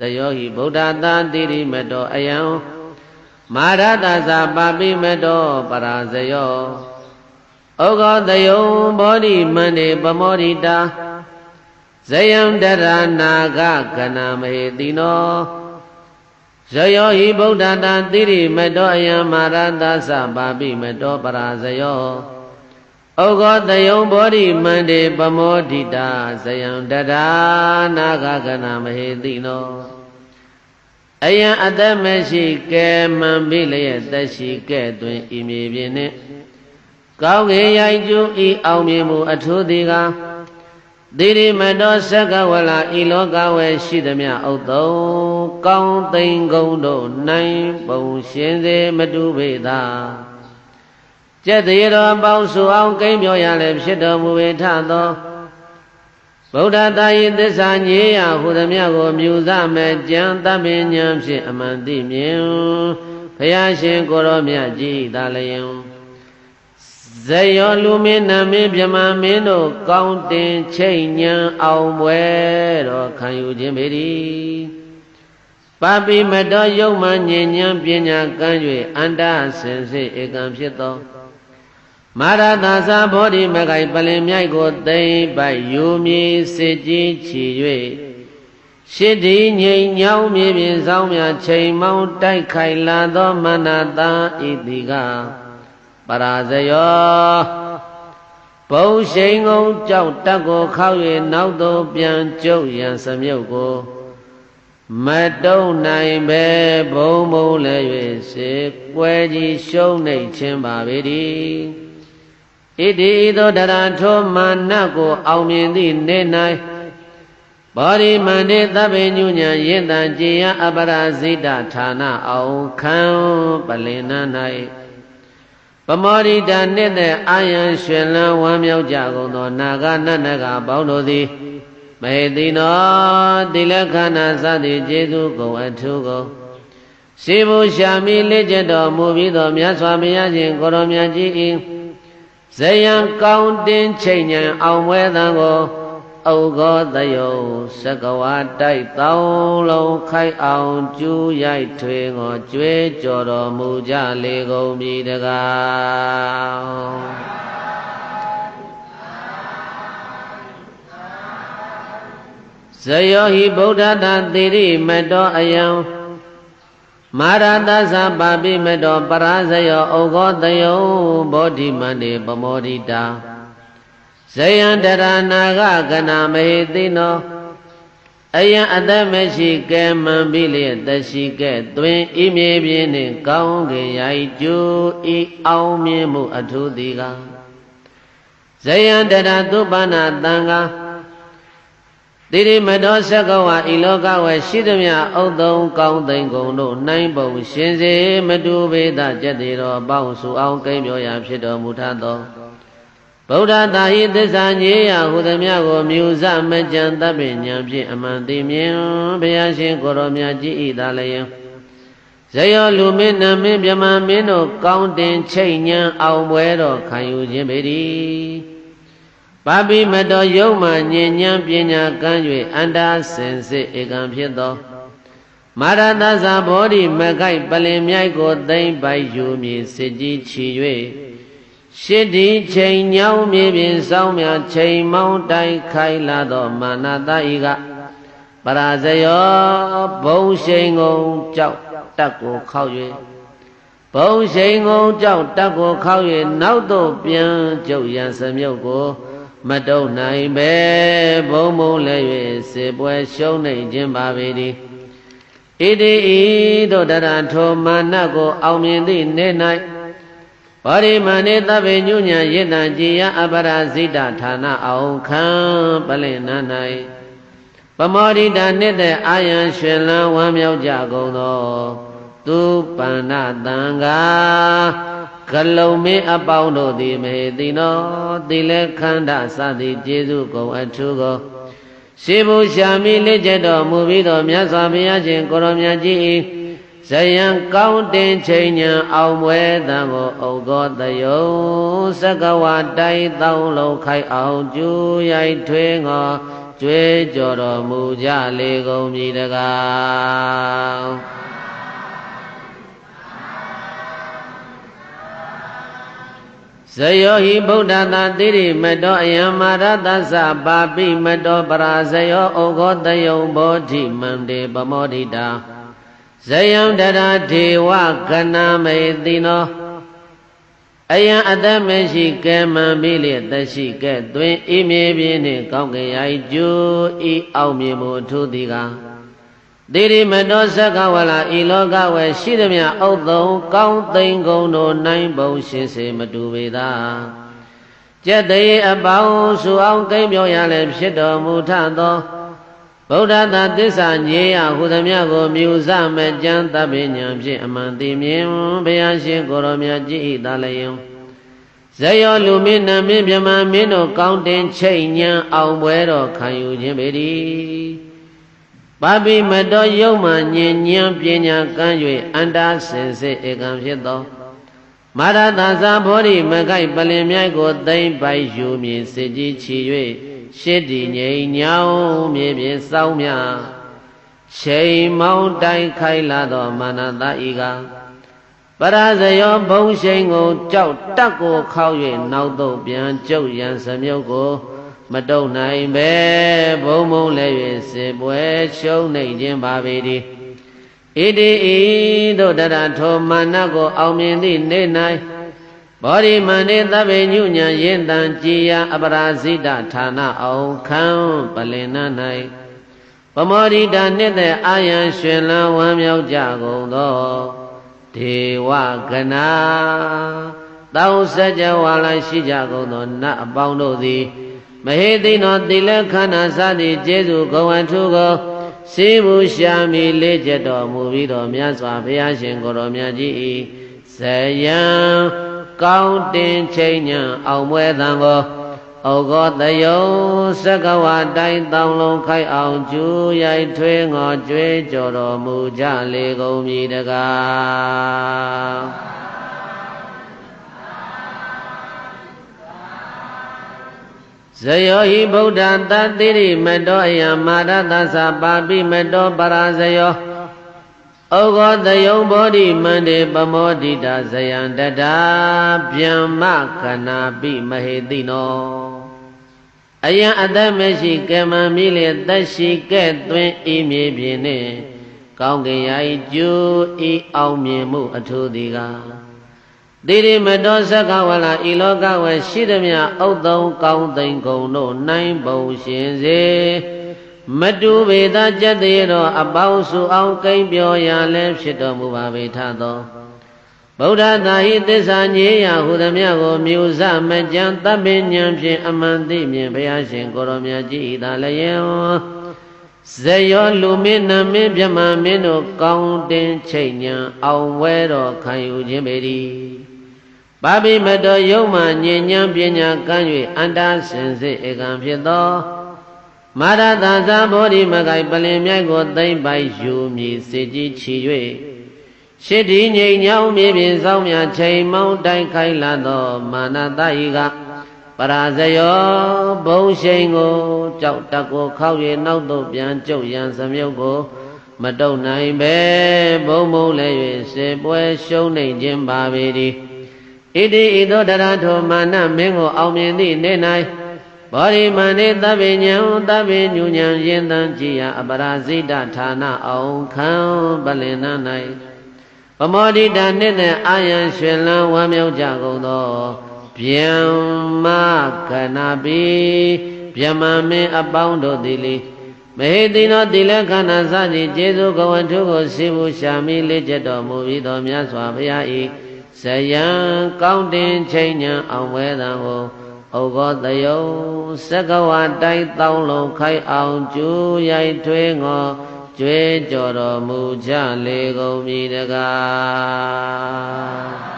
သယောဟိဗုဒ္ဓတာတိရိမတောအယံမာရတသပါပိမတောပရာဇယောဩဃောတယုံဘောဓိမန္တေပမောဓိတာဇယံတရနာဂကနာမေတိနောဇယောဟိဗုဒ္ဓတာတိရိမတောအယံမာရတသပါပိမတောပရာဇယော ဩဃောတယုံဘောဓိမန္တေပမောဓိတာဇယံတရနာဂကနာမေတိနောအယံအသက်မရှိကဲမှန်ပြီလျက်သက်ရှိကဲ့တွင်ဤမြေပြင်နှင့်ကောင်းကင်ရိုက်ကျူးဤအောင်မြင်မှုအထူးသည်ကသီရိမတောသက္ကဝလာဤလောကဝယ်ရှိသည်မြဥတ္တုံကောင်းသိင်ကုန်တို့နိုင်ပုံရှင်စေမတူပေသာ ကျက်သေးတော်ပေါင်းစုအောင်ကိမ့်ပြောရလည်းဖြစ်တော်မူပေထသောဗုဒ္ဓတာယိသစ္စာညေယဟူသည်မြကိုမြူစမဲ့ကြံတပင်ဉဏ်ဖြင့်အမှန်သိမြင်ဘုရားရှင်ကိုရောမြတ်ကြီးသာလျင်ဇယောလူမင်းနမင်းမြမမင်းတို့ကောင်းတင်ချိတ်ညံအောင်ပွဲတော်ခံယူခြင်းပေသည်ပပိမတော်ယုံမှညဉ့်ညံပညာကမ်း၍အန္တစင်စစ်ဧကံဖြစ်သော မာရသာသာဘောဓိမဂိုင်ပလင်မြိုက်ကိုသိမ့်ပိုက်ယူမည်စစ်ကြီးချီ၍ရှစ်ဒီငိမ်ညောင်းမြေပြင်ဆောင်မြချိန်မောင်းတိုက်ခိုက်လာသောမနတာဤတိကပရာဇယောဘုံရှိန်ကုန်ကြောက်တက်ကိုခောက်၍နောက်သို့ပြန်ကျုပ်ရန်စမြုပ်ကိုမတုံနိုင်ပဲဘုံဘုံလည်း၍စေကွဲကြီးရှုံးနေခြင်းပါပေသည် ဣတိသောတရာထောမာနကိုအောင်မြင်သည့်နေ၌ဘောရိမန္တေသဗ္ဗညုညာယင်တံကြည်ယအပရာဇိတဌာနအောင်ခံပလင်နာ၌ပမောရိတာနှစ်တဲ့အာယံရွှင်လန်းဝမ်းမြောက်ကြကုန်သော နာဂနတ်နဂပေါင်းတို့သည်မဟေတိနောတိလခဏသတိကျေသူကုန်အထုကုန်စေဘုရှာမိလက်ကျတော်မူပြီးသောမြတ်စွာဘုရားရှင်ကိုရောမြတ်ကြီး၏ ဇယံကောင်းတင်ချိန်ညံအောင်ပွဲသံကိုဩဃောတယုံစကဝါတိုက်တောင်းလုံးခိုက်အောင်ကျူးရိုက်ထွေငောကျွဲကြော်တော်မူကြလေကုန်ပြီတကားဇယောဟိဗုဒ္ဓတာတိရိမတောအယံ မာရတသပါပိမတောပရာဇယောဩဃောတယုံဘောဓိမန္တေပမောဒိတာဇယံတရနာဂကနာမဟိသိနောအယံအသက်မရှိကဲမှန်ပြီလျက်တရှိကဲ့တွင်ဤမြေပြင်းနှင့်ကောင်းကင်ရိုက်ကျူဤအောင်မြင်မှုအထူးသည်ကဇယံတရသုပနာတံဃာ တိရိမတောသက္ကဝဤလောကဝယ်ရှိသမျှဥဒ္ဒုံကောင်းသိင်ကုန်တို့နိုင်ပုံရှင်စေမတူပေသကျက်သေးတော်ပေါင်းစုအောင်ကိမ့်ပြောရာဖြစ်တော်မူထသောဗုဒ္ဓတာဟိသစ္စာညေယဟုသမျှကိုမြူဇမကြံတပ္ပဉာဏ်ဖြင့်အမှန်သိမြင်ဘုရားရှင်ကိုရောမြတ်ကြီးဤသာလျင်ဇယောလူမင်းနမင်းမြမမင်းတို့ကောင်းတင်ချိတ်ညံအောင်ပွဲတော်ခံယူခြင်းပေသည် ပါပိမတော်ယုံမှညဉ့်ညံပညာကမ်း၍အန္တာစင်စစ်ဧကံဖြစ်သောမာရတသဘောဓိမကိုက်ပလင်မြိုက်ကိုသိမ့်ပိုက်ယူမည်စစ်ကြီးချီ၍ရှစ်ဒီချိန်ညောင်းမြေပြင်ဆောင်မြချိန်မောင်းတိုက်ခိုင်လာသောမာနတဤကပရာဇယောဘုံရှိန်ကုန်ကြောက်တက်ကိုခောက်၍ဘုံရှိန်ကုန်ကြောက်တက်ကိုခောက်၍နောက်သို့ပြန်ကျုပ်ရန်စမြုပ်ကို မတုံနိုင်ပဲဘုံဘုံလည်း၍စေပွဲရှုံးနေခြင်းပါပေသည်ဣတိဤတို့တရထောမာနကို အောင်မြင်သည့်နေ့၌ဘောရိမဏေသဗ္ဗညုညာယတံကြည်ယအပရာဇိတဌာနအောင်ခံပလင်နာ၌ပမောရိတာနှစ်တဲ့အာယံရွှင်လန်းဝမ်းမြောက်ကြကုန်သောသူပန္နတံဃာ ကလုံမင်းအပေါင်းတို့သည်မေတိနောတိလေခန္ဓာစသည်ကျေစုကုန်အထုကိုရှိဘူးရှာမိလက်ကျက်တော်မူပြီးတော့မြတ်စွာဘုရားရှင်ကိုရောမြတ်ကြီး၏ဇယံကောင်းတင်ချိန်ညာအောင်မွဲတံကိုဩဃောတယုံစကဝတိုင်တောင်းလုံးခိုက်အောင်ကျူးရိုက်ထွေးငောကြွေးကြော်တော်မူကြလေကုန်ပြီတကား ဇယောဟိဗုဒ္ဓတာတိရိမတောအယံမာရတသပါပိမတောပရာဇယောဩဃောတယုံဘောဓိမန္တေပမောဒိတာဇယံတရာဒေဝကနာမေတိနောအယံအသက်မရှိကဲမှန်ပြီလေသက်ရှိကဲ့သွင်းဤမြေပြင်းနှင့်ကောင်းကင်ရာဤကျိုးဤအောက်မြေမို့ထိုးသည်က တိရိမတောသက္ကဝလာဤလောကဝယ်ရှိသည်မြအုတ်သုံးကောင်းသိမ်ကုန်တို့နိုင်ပုံရှင်စေမတူပေသာကျက်တရေအပေါင်းစုအောင်ကိမ့်ပြောရလည်းဖြစ်တော်မူထသောဗုဒ္ဓသာသစ္စာညေယဟုသမျှကိုမြူစမကြံတပညာဖြင့်အမှန်သိမြင်ဘုရားရှင်ကိုရောမြတ်ကြည်ဤသာလျင်ဇယောလူမင်းနမင်းမြမမင်းတို့ကောင်းတင်ချိတ်ညံအောင်ပွဲတော်ခံယူခြင်းပေသည် ပါပိမတော်ယုံမှညင်ညံပညာကမ်း၍အန္တာစင်စစ်ဧကံဖြစ်သောမာရသာသာဘောဓိမကိုက်ပလင်မြိုက်ကိုသိမ့်ပိုက်ယူမြင်စစ်ကြီးချီ၍ရှစ်တည်ငြိမ်ညောင်းမြေပြင်စောင်းမြချိန်မောင်းတိုင်းခိုင်လာသောမာနတာဤကပရဇယောဘုံရှိန်ကိုကြောက်တက်ကိုခောက်၍နောက်သို့ပြန်ကျုပ်ရန်စမြုပ်ကို မတုံနိုင်ပဲဘုံဘုံလည်း၍စေပွဲရှုံးနေခြင်းပါပေသည်ဣတိဤတို့တရထောမာနကိုအောင်မြင်သည့်နေ၌ဘောဓိမန္တေသဗ္ဗညုညာယင်တံကြည်ယအပရာဇိတဌာနအောင်ခံပလင်နာ၌ပမောဒိတာနှစ်သက်အာယံရွှင်လန်းဝမ်းမြောက်ကြကုန်သောဒေဝကနာတောင်းစကြဝဠာရှိကြကုန်သောနတ်အပေါင်းတို့သည် မဟေသိနောတိလခန္ဓာစသည်ကျေစုဂဝံထုကိုစေဘူးရှာမီလေးချက်တော်မူပြီးတော့မြတ်စွာဘုရားရှင်ကိုရောမြတ်ကြီးဤဇယံကောင်းတင်ချိန်ညာအောင်ပွဲတံကိုဩဃောတယုံသက္ကဝတိုင်းတောင်းလုံးခိုက်အောင်ကျူးရိုက်ထွေးငေါ်ကြွေးကြော်တော်မူကြလေကုန်ပြီတကား ဇယောဟိဗုဒ္ဓတတိရိမတောအယမာရသသပါပိမတောပရာဇယောဩဃောတယုံဘောဓိမန္တေပမောဒိတာဇယံတတာဗျမ္မခနာပိမဟေတိနောအယံအသက်မရှိကမ္မမိလေသက်ရှိကဲ့သွင်းဤမြေပြင်နှင့်ကောင်းကင်ရာဤကျိုးဤအောင်မြင်မှုအထူးသည်က တိရိမတောသက္ကဝလာဤလောကဝရှိသည်မြဥဒ္ဒံကောင်းသိင်ကုန်တို့နိုင်ပုံရှင်စေမတူပေသာကြက်သေးတော့အပေါင်းစုအောင်ကိမ့်ပြောရလဲဖြစ်တော်မူပါပေထသောဗုဒ္ဓသာဟိသစ္စာညေယဟုသမျှကိုမြူစမကြံတပ်ပင်ဉဏ်ဖြင့်အမှန်သိမြင်ဘုရားရှင်ကိုရောမြတ်ကြီးသာလျင်ဇယောလူမင်းနမင်းမြမမင်းတို့ကောင်းတင်ချိတ်ညာအောင်ဝဲတော်ခံယူခြင်းပေသည် ပါပိမတော်ယုံမှညဉ့်ဉဏ်ပညာကမ်း၍အန္တာစင်စစ်ဧကံဖြစ်သောမာရသာသာဘောဓိမကိုင်ပလင်မြိုက်ကိုသိမ့်ပိုက်ယူမြည်စေကြီးချီ၍ရှစ်ဒီငိမ်ညောင်းမြေပြင်ဆောင်မြချိန်မောင်းတိုက်ခိုက်လာသော မာနတဤကပရာဇယောဘုံရှိန်ကိုကြောက်တက်ကိုခောက်၍နောက်သို့ပြန်ကျုပ်ရန်စမြုပ်ကို မတုံနိုင်ပဲဘုံဘုံလည်း၍စေပွဲရှုံးနေခြင်းပါပေသည် ဣတိဤသောတရထောမာနမင်းကိုအောင်မြင်သည့်နေ့၌ဘောရိမန္တေသဗ္ဗညံသဗ္ဗညုညံယင်တံကြည်ယအပရာဇိတဌာနအောင်ခံပလင်နာ၌ပမောဒိတာနှစ်သက်အာယံရွှင်လန်းဝမ်းမြောက်ကြကုန်သောဗျမ္မာကနာပိဗျမမင်းအပေါင်းတို့သည်လေမဟေတိနောတိလခန္ဓာစသည်ကျေစုကဝထုကိုစေဘူးရှာမိလေးချက်တော်မူပြီးသောမြတ်စွာဘုရား၏ ဇယံကောင်းတင်ချိန်ညာအောင်ဝဲတံကိုဩဃောတယုံသက္ကဝတိုက်တောင်းလုံးခိုက်အောင်ကျူးရိုက်ထွေးငေါ်ကျွေးကြော်တော်မူကြလေကုန်ပြီတကား